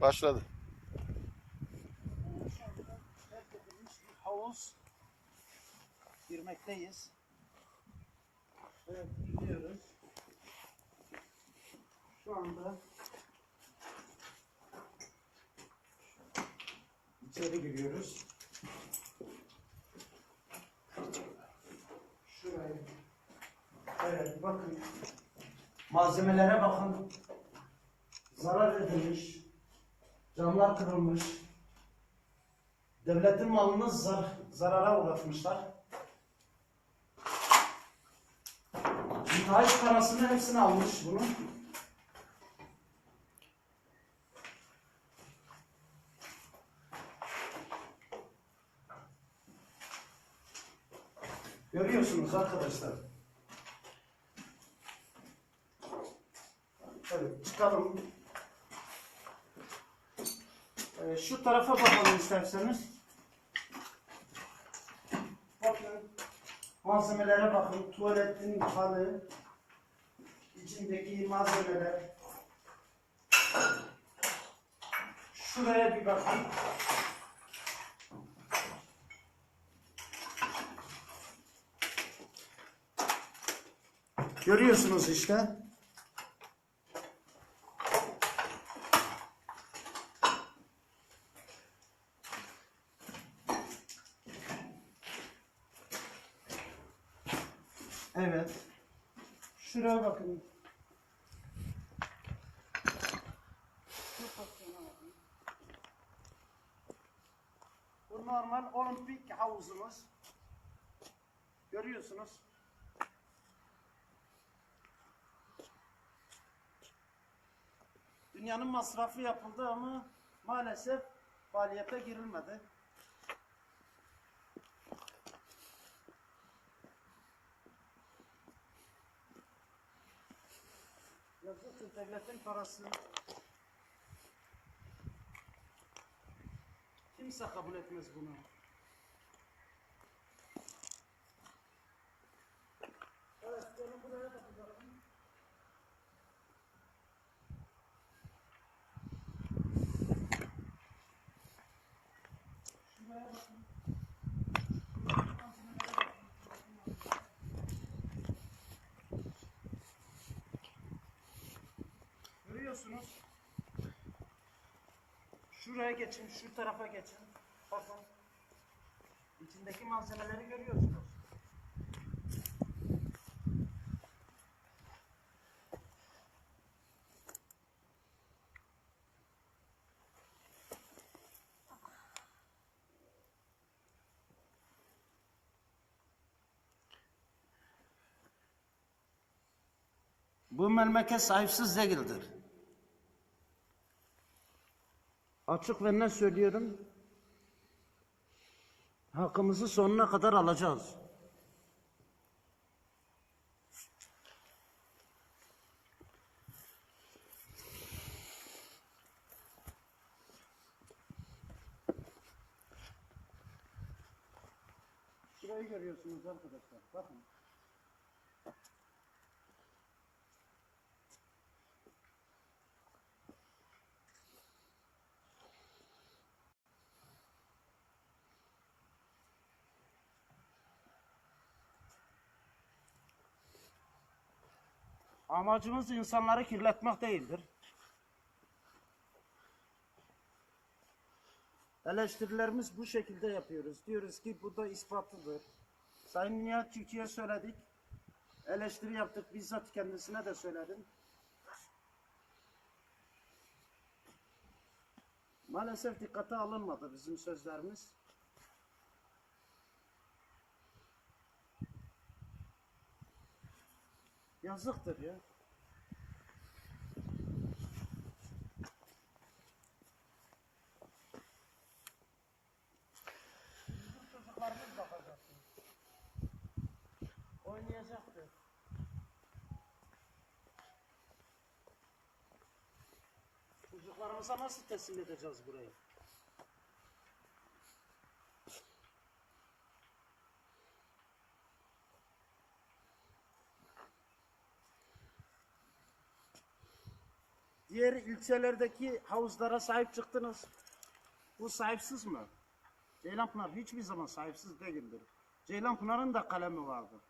Başladı. Terk bir havuz girmekteyiz. Evet gidiyoruz. Şu anda içeri giriyoruz. Şurayı. Evet bakın. Malzemelere bakın. Zarar edilmiş. Camlar kırılmış. Devletin malını zar, zarara uğratmışlar. Müteahhit parasını hepsini almış bunu. Görüyorsunuz arkadaşlar. Evet çıkalım. Şu tarafa bakalım isterseniz. Bakın. Malzemelere bakın. Tuvaletin halı. içindeki malzemeler. Şuraya bir bakın. Görüyorsunuz işte. Evet. Şuraya bakın. Bu normal olimpik havuzumuz. Görüyorsunuz. Dünyanın masrafı yapıldı ama maalesef faaliyete girilmedi. Yazık devletin parası. Kimse kabul etmez bunu. Evet, gelin buraya da bakalım. Şuraya bakın. Görüyorsunuz. Şuraya geçin, şu tarafa geçin. Bakın. İçindeki malzemeleri görüyorsunuz. Bu memleket sahipsiz değildir. Açık ve ne söylüyorum? Hakkımızı sonuna kadar alacağız. Şurayı görüyorsunuz arkadaşlar. Bakın. Amacımız insanları kirletmek değildir. Eleştirilerimiz bu şekilde yapıyoruz. Diyoruz ki bu da ispatıdır. Sayın Nihat Çiftçi'ye söyledik. Eleştiri yaptık. Bizzat kendisine de söyledim. Maalesef dikkate alınmadı bizim sözlerimiz. Yazıktır ya. Çocuklarımız bakacaktı. Oynayacaktı. Çocuklarımıza nasıl teslim edeceğiz burayı? Diğer ilçelerdeki havuzlara sahip çıktınız. Bu sahipsiz mi? Ceylanpınar hiçbir zaman sahipsiz değildir. Ceylanpınar'ın da kalemi vardır.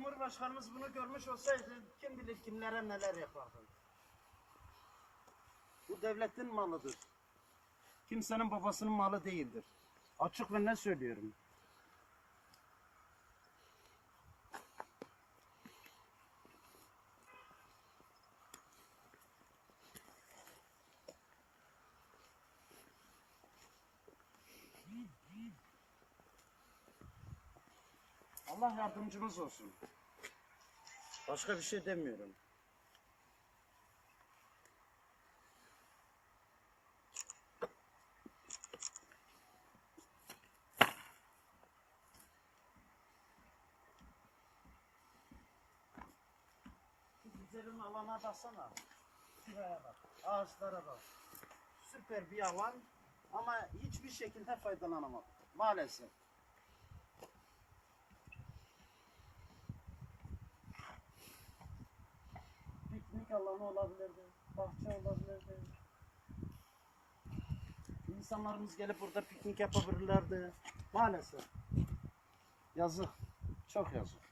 Cumhurbaşkanımız bunu görmüş olsaydı kim bilir kimlere neler yapardı. Bu devletin malıdır. Kimsenin babasının malı değildir. Açık ve ne söylüyorum. Allah yardımcımız olsun. Başka bir şey demiyorum. Şu güzelim alana baksana. Şuraya bak. Ağaçlara bak. Süper bir alan ama hiçbir şekilde faydalanamadık. Maalesef. Alanı olabilirdi, bahçe olabilirdi. İnsanlarımız gelip burada piknik yapabilirlerdi. Maalesef. Yazık. Çok yazık.